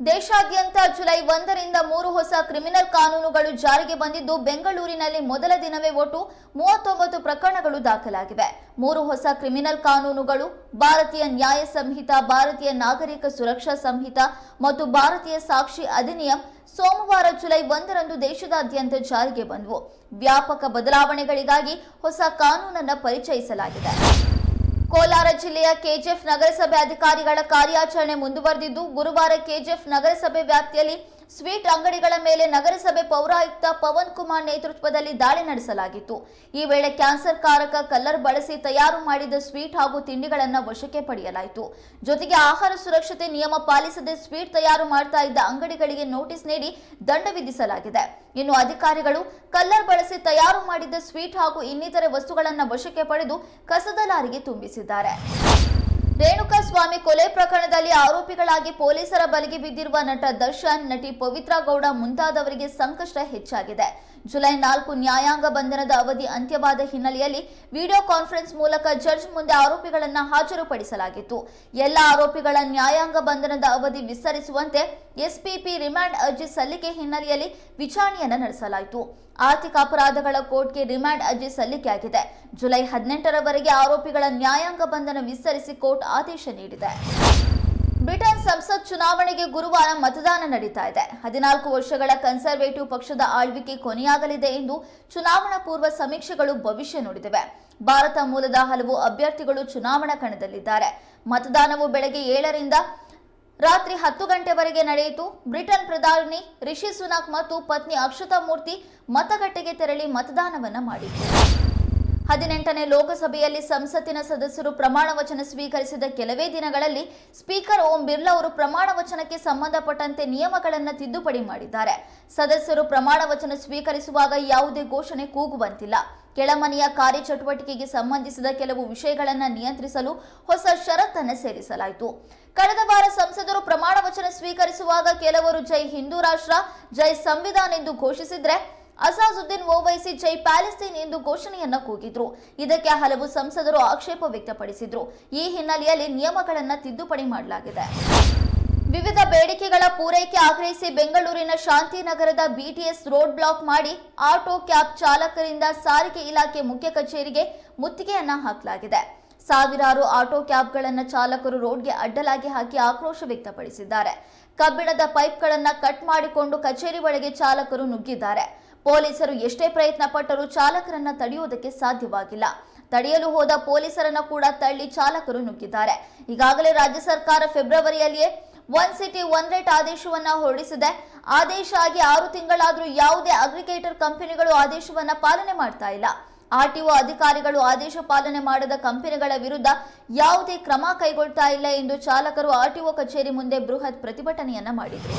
ದೇಶಾದ್ಯಂತ ಜುಲೈ ಒಂದರಿಂದ ಮೂರು ಹೊಸ ಕ್ರಿಮಿನಲ್ ಕಾನೂನುಗಳು ಜಾರಿಗೆ ಬಂದಿದ್ದು ಬೆಂಗಳೂರಿನಲ್ಲಿ ಮೊದಲ ದಿನವೇ ಒಟ್ಟು ಮೂವತ್ತೊಂಬತ್ತು ಪ್ರಕರಣಗಳು ದಾಖಲಾಗಿವೆ. ಮೂರು ಹೊಸ ಕ್ರಿಮಿನಲ್ ಕಾನೂನುಗಳು, ಭಾರತೀಯ ನ್ಯಾಯ ಸಂಹಿತ, ಭಾರತೀಯ ನಾಗರಿಕ ಸುರಕ್ಷಾ ಸಂಹಿತ ಮತ್ತು ಭಾರತೀಯ ಸಾಕ್ಷಿ ಅಧಿನಿಯಂ ಸೋಮವಾರ ಜುಲೈ ಒಂದರಂದು ದೇಶದಾದ್ಯಂತ ಜಾರಿಗೆ ಬಂದವು. ವ್ಯಾಪಕ ಬದಲಾವಣೆಗಳಿಗಾಗಿ ಹೊಸ ಕಾನೂನನ್ನು ಪರಿಚಯಿಸಲಾಗಿದೆ. ಕೋಲಾರ ಜಿಲ್ಲೆಯ ಕೆಜಿಎಫ್ ನಗರಸಭೆ ಅಧಿಕಾರಿಗಳ ಕಾರ್ಯಾಚರಣೆ ಮುಂದುವರೆದಿದ್ದು ಗುರುವಾರ ಕೆಜಿಎಫ್ ನಗರಸಭೆ ವ್ಯಾಪ್ತಿಯಲ್ಲಿ ಸ್ವೀಟ್ ಅಂಗಡಿಗಳ ಮೇಲೆ ನಗರಸಭೆ ಪೌರಾಯುಕ್ತ ಪವನ್ ಕುಮಾರ್ ನೇತೃತ್ವದಲ್ಲಿ ದಾಳಿ ನಡೆಸಲಾಗಿತ್ತು. ಈ ವೇಳೆ ಕ್ಯಾನ್ಸರ್ ಕಾರಕ ಕಲ್ಲರ್ ಬಳಸಿ ತಯಾರು ಮಾಡಿದ ಸ್ವೀಟ್ ಹಾಗೂ ತಿಂಡಿಗಳನ್ನು ವಶಕ್ಕೆ ಪಡೆಯಲಾಯಿತು. ಜೊತೆಗೆ ಆಹಾರ ಸುರಕ್ಷತೆ ನಿಯಮ ಪಾಲಿಸದೆ ಸ್ವೀಟ್ ತಯಾರು ಮಾಡ್ತಾ ಇದ್ದ ಅಂಗಡಿಗಳಿಗೆ ನೋಟಿಸ್ ನೀಡಿ ದಂಡ ವಿಧಿಸಲಾಗಿದೆ. ಇನ್ನು ಅಧಿಕಾರಿಗಳು ಕಲ್ಲರ್ ಬಳಸಿ ತಯಾರು ಮಾಡಿದ್ದ ಸ್ವೀಟ್ ಹಾಗೂ ಇನ್ನಿತರೆ ವಸ್ತುಗಳನ್ನು ವಶಕ್ಕೆ ಪಡೆದು ಕಸದ ಲಾರಿಗೆ ತುಂಬಿಸಿದ್ದಾರೆ. ರೇಣುಕಾ ಸ್ವಾಮಿ ಕೊಲೆ ಪ್ರಕರಣದಲ್ಲಿ ಆರೋಪಿಗಳಾಗಿ ಪೊಲೀಸರ ಬಲಿಗೆ ಬಿದ್ದಿರುವ ನಟ ದರ್ಶನ್, ನಟಿ ಪವಿತ್ರ ಗೌಡ ಮುಂತಾದವರಿಗೆ ಸಂಕಷ್ಟ ಹೆಚ್ಚಾಗಿದೆ. ಜುಲೈ ನಾಲ್ಕು ನ್ಯಾಯಾಂಗ ಬಂಧನದ ಅವಧಿ ಅಂತ್ಯವಾದ ಹಿನ್ನೆಲೆಯಲ್ಲಿ ವಿಡಿಯೋ ಕಾನ್ಫರೆನ್ಸ್ ಮೂಲಕ ಜಡ್ಜ್ ಮುಂದೆ ಆರೋಪಿಗಳನ್ನು ಹಾಜರುಪಡಿಸಲಾಗಿತ್ತು. ಎಲ್ಲ ಆರೋಪಿಗಳ ನ್ಯಾಯಾಂಗ ಬಂಧನದ ಅವಧಿ ವಿಸ್ತರಿಸುವಂತೆ ಎಸ್ಪಿಪಿ ರಿಮ್ಯಾಂಡ್ ಅರ್ಜಿ ಸಲ್ಲಿಕೆ ಹಿನ್ನೆಲೆಯಲ್ಲಿ ವಿಚಾರಣೆಯನ್ನು ನಡೆಸಲಾಯಿತು. ಆರ್ಥಿಕ ಅಪರಾಧಗಳ ಕೋರ್ಟ್ಗೆ ರಿಮ್ಯಾಂಡ್ ಅರ್ಜಿ ಸಲ್ಲಿಕೆಯಾಗಿದೆ. ಜುಲೈ ಹದಿನೆಂಟರವರೆಗೆ ಆರೋಪಿಗಳ ನ್ಯಾಯಾಂಗ ಬಂಧನ ವಿಸ್ತರಿಸಿ ಕೋರ್ಟ್ ಆದೇಶ ನೀಡಿದೆ. ಬ್ರಿಟನ್ ಸಂಸತ್ ಚುನಾವಣೆಗೆ ಗುರುವಾರ ಮತದಾನ ನಡೀತಾ ಇದೆ. ಹದಿನಾಲ್ಕು ವರ್ಷಗಳ ಕನ್ಸರ್ವೇಟಿವ್ ಪಕ್ಷದ ಆಳ್ವಿಕೆ ಕೊನೆಯಾಗಲಿದೆ ಎಂದು ಚುನಾವಣಾ ಪೂರ್ವ ಸಮೀಕ್ಷೆಗಳು ಭವಿಷ್ಯ ನುಡಿದಿವೆ. ಭಾರತ ಮೂಲದ ಹಲವು ಅಭ್ಯರ್ಥಿಗಳು ಚುನಾವಣಾ ಕಣದಲ್ಲಿದ್ದಾರೆ. ಮತದಾನವು ಬೆಳಗ್ಗೆ ಏಳರಿಂದ ರಾತ್ರಿ ಹತ್ತು ಗಂಟೆವರೆಗೆ ನಡೆಯಿತು. ಬ್ರಿಟನ್ ಪ್ರಧಾನಿ ರಿಷಿ ಸುನಾಕ್ ಮತ್ತು ಪತ್ನಿ ಅಕ್ಷತಾ ಮೂರ್ತಿ ಮತಗಟ್ಟೆಗೆ ತೆರಳಿ ಮತದಾನವನ್ನು ಮಾಡಿದ್ರು ಹದಿನೆಂಟನೇ ಲೋಕಸಭೆಯಲ್ಲಿ ಸಂಸತ್ತಿನ ಸದಸ್ಯರು ಪ್ರಮಾಣ ವಚನ ಸ್ವೀಕರಿಸಿದ ಕೆಲವೇ ದಿನಗಳಲ್ಲಿ ಸ್ಪೀಕರ್ ಓಂ ಬಿರ್ಲಾ ಅವರು ಪ್ರಮಾಣ ವಚನಕ್ಕೆ ಸಂಬಂಧಪಟ್ಟಂತೆ ನಿಯಮಗಳನ್ನು ತಿದ್ದುಪಡಿ ಮಾಡಿದ್ದಾರೆ. ಸದಸ್ಯರು ಪ್ರಮಾಣ ವಚನ ಸ್ವೀಕರಿಸುವಾಗ ಯಾವುದೇ ಘೋಷಣೆ ಕೂಗುವಂತಿಲ್ಲ. ಕೆಳಮನೆಯ ಕಾರ್ಯಚಟುವಟಿಕೆಗೆ ಸಂಬಂಧಿಸಿದ ಕೆಲವು ವಿಷಯಗಳನ್ನು ನಿಯಂತ್ರಿಸಲು ಹೊಸ ಷರತ್ತನ್ನು ಸೇರಿಸಲಾಯಿತು. ಕಳೆದ ವಾರ ಸಂಸದರು ಪ್ರಮಾಣ ವಚನ ಸ್ವೀಕರಿಸುವಾಗ ಕೆಲವರು ಜೈ ಹಿಂದೂ ರಾಷ್ಟ್ರ, ಜೈ ಸಂವಿಧಾನ ಎಂದು ಘೋಷಿಸಿದ್ರೆ ಅಸಾಜುದ್ದೀನ್ ಓವೈಸಿ ಜೈ ಪ್ಯಾಲೆಸ್ತೀನ್ ಎಂದು ಘೋಷಣೆಯನ್ನ ಕೂಗಿದ್ರು. ಇದಕ್ಕೆ ಹಲವು ಸಂಸದರು ಆಕ್ಷೇಪ ವ್ಯಕ್ತಪಡಿಸಿದ್ರು. ಈ ಹಿನ್ನೆಲೆಯಲ್ಲಿ ನಿಯಮಗಳನ್ನ ತಿದ್ದುಪಡಿ ಮಾಡಲಾಗಿದೆ. ವಿವಿಧ ಬೇಡಿಕೆಗಳ ಪೂರೈಕೆ ಆಗ್ರಹಿಸಿ ಬೆಂಗಳೂರಿನ ಶಾಂತಿನಗರದ ಬಿಟಿಎಸ್ ರೋಡ್ ಬ್ಲಾಕ್ ಮಾಡಿ ಆಟೋ ಕ್ಯಾಬ್ ಚಾಲಕರಿಂದ ಸಾರಿಗೆ ಇಲಾಖೆ ಮುಖ್ಯ ಕಚೇರಿಗೆ ಮುತ್ತಿಗೆಯನ್ನ ಹಾಕಲಾಗಿದೆ. ಸಾವಿರಾರು ಆಟೋ ಕ್ಯಾಬ್ಗಳನ್ನು ಚಾಲಕರು ರೋಡ್ಗೆ ಅಡ್ಡಲಾಗಿ ಹಾಕಿ ಆಕ್ರೋಶ ವ್ಯಕ್ತಪಡಿಸಿದ್ದಾರೆ. ಕಬ್ಬಿಣದ ಪೈಪ್ಗಳನ್ನು ಕಟ್ ಮಾಡಿಕೊಂಡು ಕಚೇರಿ ಒಳಗೆ ಚಾಲಕರು ನುಗ್ಗಿದ್ದಾರೆ. ಪೊಲೀಸರು ಎಷ್ಟೇ ಪ್ರಯತ್ನ ಪಟ್ಟರೂ ಚಾಲಕರನ್ನ ತಡೆಯುವುದಕ್ಕೆ ಸಾಧ್ಯವಾಗಿಲ್ಲ. ತಡೆಯಲು ಹೋದ ಪೊಲೀಸರನ್ನ ಕೂಡ ತಳ್ಳಿ ಚಾಲಕರು ನುಗ್ಗಿದ್ದಾರೆ. ಈಗಾಗಲೇ ರಾಜ್ಯ ಸರ್ಕಾರ ಫೆಬ್ರವರಿಯಲ್ಲಿಯೇ ಒನ್ ಸಿಟಿ ಒನ್ ರೇಟ್ ಆದೇಶವನ್ನ ಹೊರಡಿಸಿದೆ. ಆದೇಶ ಆಗಿ ಆರು ತಿಂಗಳಾದರೂ ಯಾವುದೇ ಅಗ್ರಿಗೇಟರ್ ಕಂಪನಿಗಳು ಆದೇಶವನ್ನ ಪಾಲನೆ ಮಾಡ್ತಾ ಇಲ್ಲ. ಆರ್ಟಿಒ ಅಧಿಕಾರಿಗಳು ಆದೇಶ ಪಾಲನೆ ಮಾಡದ ಕಂಪನಿಗಳ ವಿರುದ್ಧ ಯಾವುದೇ ಕ್ರಮ ಕೈಗೊಳ್ತಾ ಇಲ್ಲ ಎಂದು ಚಾಲಕರು ಆರ್ಟಿಒ ಕಚೇರಿ ಮುಂದೆ ಬೃಹತ್ ಪ್ರತಿಭಟನೆಯನ್ನ ಮಾಡಿದರು.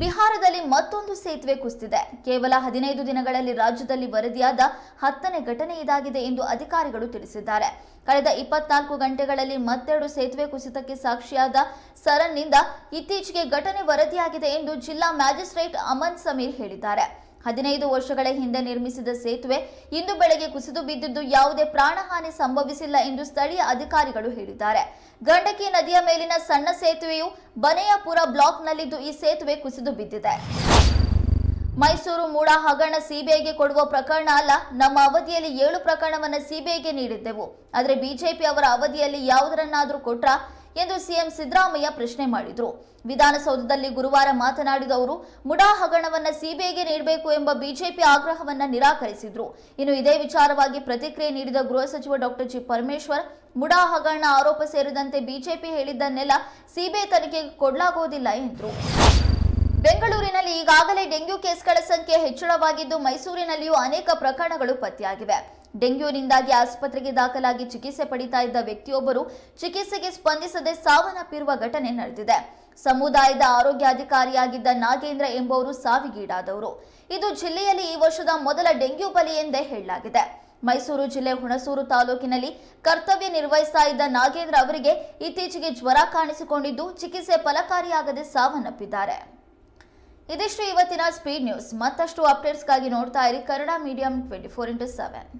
ಬಿಹಾರದಲ್ಲಿ ಮತ್ತೊಂದು ಸೇತುವೆ ಕುಸಿದಿದೆ. ಕೇವಲ ಹದಿನೈದು ದಿನಗಳಲ್ಲಿ ರಾಜ್ಯದಲ್ಲಿ ವರದಿಯಾದ ಹತ್ತನೇ ಘಟನೆ ಇದಾಗಿದೆ ಎಂದು ಅಧಿಕಾರಿಗಳು ತಿಳಿಸಿದ್ದಾರೆ. ಕಳೆದ ಇಪ್ಪತ್ನಾಲ್ಕು ಗಂಟೆಗಳಲ್ಲಿ ಮತ್ತೆರಡು ಸೇತುವೆ ಕುಸಿತಕ್ಕೆ ಸಾಕ್ಷಿಯಾದ ಸರನ್ನಿಂದ ಇತ್ತೀಚೆಗೆ ಘಟನೆ ವರದಿಯಾಗಿದೆ ಎಂದು ಜಿಲ್ಲಾ ಮ್ಯಾಜಿಸ್ಟ್ರೇಟ್ ಅಮನ್ ಸಮೀರ್ ಹೇಳಿದ್ದಾರೆ. ಹದಿನೈದು ವರ್ಷಗಳ ಹಿಂದೆ ನಿರ್ಮಿಸಿದ ಸೇತುವೆ ಇಂದು ಬೆಳಗ್ಗೆ ಕುಸಿದು ಬಿದ್ದಿದ್ದು ಯಾವುದೇ ಪ್ರಾಣಹಾನಿ ಸಂಭವಿಸಿಲ್ಲ ಎಂದು ಸ್ಥಳೀಯ ಅಧಿಕಾರಿಗಳು ಹೇಳಿದ್ದಾರೆ. ಗಂಡಕಿ ನದಿಯ ಮೇಲಿನ ಸಣ್ಣ ಸೇತುವೆಯು ಬನೆಯಪುರ ಬ್ಲಾಕ್ನಲ್ಲಿದ್ದು ಈ ಸೇತುವೆ ಕುಸಿದು ಬಿದ್ದಿದೆ. ಮೈಸೂರು ಮೂಡ ಹಗರಣ ಸಿಬಿಐಗೆ ಕೊಡುವ ಪ್ರಕರಣ ಅಲ್ಲ, ನಮ್ಮ ಅವಧಿಯಲ್ಲಿ ಏಳು ಪ್ರಕರಣವನ್ನು ಸಿಬಿಐಗೆ ನೀಡಿದ್ದೆವು. ಆದರೆ ಬಿಜೆಪಿ ಅವರ ಅವಧಿಯಲ್ಲಿ ಯಾವುದರನ್ನಾದರೂ ಕೊಟ್ರಾ? ಎಂದು ಸಿಎಂ ಸಿದ್ದರಾಮಯ್ಯ ಪ್ರಶ್ನೆ ಮಾಡಿದರು. ವಿಧಾನಸೌಧದಲ್ಲಿ ಗುರುವಾರ ಮಾತನಾಡಿದ ಅವರು, ಮುಡಾ ಹಗರಣವನ್ನು ಸಿಬಿಐಗೆ ನೀಡಬೇಕು ಎಂಬ ಬಿಜೆಪಿ ಆಗ್ರಹವನ್ನ ನಿರಾಕರಿಸಿದ್ರು. ಇನ್ನು ಇದೇ ವಿಚಾರವಾಗಿ ಪ್ರತಿಕ್ರಿಯೆ ನೀಡಿದ ಗೃಹ ಸಚಿವ ಡಾಕ್ಟರ್ ಜಿ. ಪರಮೇಶ್ವರ್, ಮುಡಾ ಹಗರಣ ಆರೋಪ ಸೇರಿದಂತೆ ಬಿಜೆಪಿ ಹೇಳಿದ್ದನ್ನೆಲ್ಲ ಸಿಬಿಐ ತನಿಖೆಗೆ ಕೊಡಲಾಗುವುದಿಲ್ಲ ಎಂದರು. ಬೆಂಗಳೂರಿನಲ್ಲಿ ಈಗಾಗಲೇ ಡೆಂಗ್ಯೂ ಕೇಸ್ಗಳ ಸಂಖ್ಯೆ ಹೆಚ್ಚಳವಾಗಿದ್ದು ಮೈಸೂರಿನಲ್ಲಿಯೂ ಅನೇಕ ಪ್ರಕರಣಗಳು ಪತ್ತೆಯಾಗಿವೆ. ಡೆಂಗ್ಯೂನಿಂದಾಗಿ ಆಸ್ಪತ್ರೆಗೆ ದಾಖಲಾಗಿ ಚಿಕಿತ್ಸೆ ಪಡಿತಾ ಇದ್ದ ವ್ಯಕ್ತಿಯೊಬ್ಬರು ಚಿಕಿತ್ಸೆಗೆ ಸ್ಪಂದಿಸದೆ ಸಾವನ್ನಪ್ಪಿರುವ ಘಟನೆ ನಡೆದಿದೆ. ಸಮುದಾಯದ ಆರೋಗ್ಯಾಧಿಕಾರಿಯಾಗಿದ್ದ ನಾಗೇಂದ್ರ ಎಂಬುವರು ಸಾವಿಗೀಡಾದವರು. ಇದು ಜಿಲ್ಲೆಯಲ್ಲಿ ಈ ವರ್ಷದ ಮೊದಲ ಡೆಂಗ್ಯೂ ಬಲಿ ಎಂದೇ ಹೇಳಲಾಗಿದೆ. ಮೈಸೂರು ಜಿಲ್ಲೆ ಹುಣಸೂರು ತಾಲೂಕಿನಲ್ಲಿ ಕರ್ತವ್ಯ ನಿರ್ವಹಿಸ್ತಾ ಇದ್ದ ನಾಗೇಂದ್ರ ಅವರಿಗೆ ಇತ್ತೀಚೆಗೆ ಜ್ವರ ಕಾಣಿಸಿಕೊಂಡಿದ್ದು ಚಿಕಿತ್ಸೆ ಫಲಕಾರಿಯಾಗದೆ ಸಾವನ್ನಪ್ಪಿದ್ದಾರೆ. ಇದಿಷ್ಟು ಇವತ್ತಿನ ಸ್ಪೀಡ್ ನ್ಯೂಸ್. ಮತ್ತಷ್ಟು ಅಪ್ಡೇಟ್ಸ್ಗಾಗಿ ನೋಡ್ತಾ ಇರಿ Kannada medium twenty four into seven.